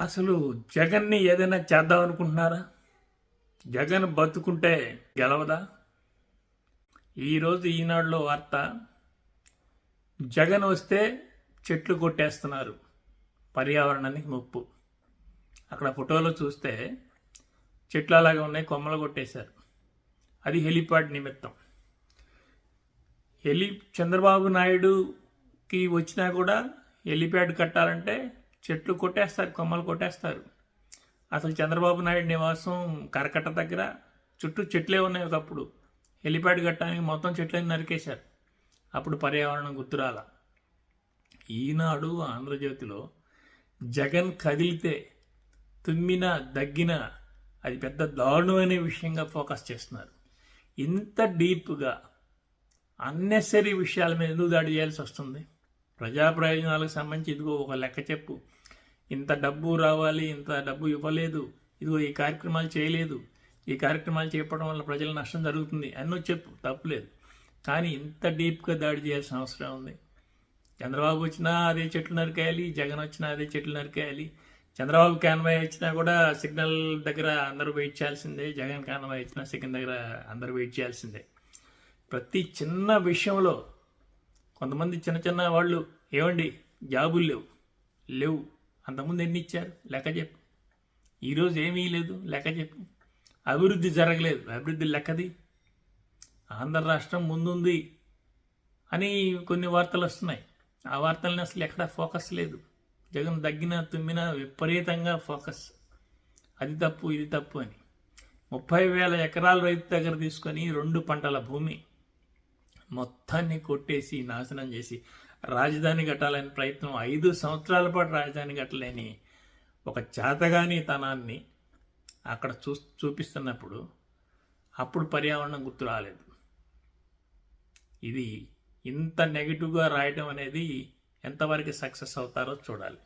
అసలు జగన్ని ఏదైనా చేద్దాం అనుకుంటున్నారా? జగన్ బతుకుంటే గెలవదా? ఈరోజు ఈనాడులో వార్త జగన్ వస్తే చెట్లు కొట్టేస్తున్నారు పర్యావరణానికి ముప్పు. అక్కడ ఫోటోలో చూస్తే చెట్లు అలాగే ఉన్నాయి కొమ్మలు కొట్టేశారు. అది హెలిపాడ్ నిమిత్తం. హెలి చంద్రబాబు నాయుడుకి వచ్చినా కూడా హెలిప్యాడ్ కట్టాలంటే చెట్లు కొట్టేస్తారు కొమ్మలు కొట్టేస్తారు. అసలు చంద్రబాబు నాయుడు నివాసం కరకట్ట దగ్గర చుట్టూ చెట్లే ఉన్నాయి ఒకప్పుడు. హెలిప్యాడ్ కట్టడానికి మొత్తం చెట్లని నరికేశారు. అప్పుడు పర్యావరణం గుర్తురాల. ఈనాడు ఆంధ్రజ్యోతిలో జగన్ కదిలితే తుమ్మిన దగ్గిన అది పెద్ద దారుణమైన విషయంగా ఫోకస్ చేస్తున్నారు. ఇంత డీప్గా అన్నెసరీ విషయాల మీద ఎందుకు దాడి చేయాల్సి వస్తుంది? ప్రజా ప్రయోజనాలకు సంబంధించి ఇదిగో ఒక లెక్క చెప్పు. ఇంత డబ్బు రావాలి ఇంత డబ్బు ఇవ్వలేదు ఇదిగో ఈ కార్యక్రమాలు చేయలేదు ఈ కార్యక్రమాలు చేపడం వల్ల ప్రజల నష్టం జరుగుతుంది అన్నో చెప్పు తప్పులేదు. కానీ ఇంత డీప్గా దాడి చేయాల్సిన అవసరం ఉంది. చంద్రబాబు వచ్చినా అదే చెట్లు నరికేయాలి జగన్ వచ్చినా అదే చెట్లు నరికేయాలి చంద్రబాబు కాన్వాయ్ వచ్చినా కూడా సిగ్నల్ దగ్గర అందరూ వెయిట్ చేయాల్సిందే జగన్ కాన్వాయ్ వచ్చినా సిగ్నల్ దగ్గర అందరూ వెయిట్ చేయాల్సిందే. ప్రతి చిన్న విషయంలో కొంతమంది చిన్న చిన్న వాళ్ళు ఏమండి జాబులు లేవు. లేవు. అంతకుముందు ఎన్ని ఇచ్చారు? లెక్క చెప్పు. ఈరోజు ఏమీ లేదు లెక్క చెప్పు. అభివృద్ధి జరగలేదు. అభివృద్ధి లెక్కది. ఆంధ్ర రాష్ట్రం ముందుంది అని కొన్ని వార్తలు వస్తున్నాయి. ఆ వార్తల్ని అసలు ఎక్కడా ఫోకస్ లేదు. జగన్ దగ్గిన తుమ్మిన విపరీతంగా ఫోకస్. అది తప్పు ఇది తప్పు అని. ముప్పై వేల ఎకరాల రైతు దగ్గర తీసుకొని రెండు పంటల భూమి. మొత్తాన్ని కొట్టేసి నాశనం చేసి రాజధాని కట్టాలని ప్రయత్నం ఐదు సంవత్సరాల పాటు రాజధాని కట్టలేని ఒక చేతగాని తనాన్ని అక్కడ చూ చూపిస్తున్నప్పుడు అప్పుడు పర్యావరణం గుర్తు రాలేదు. ఇది ఇంత నెగిటివ్గా రాయడం అనేది ఎంతవరకు సక్సెస్ అవుతారో చూడాలి.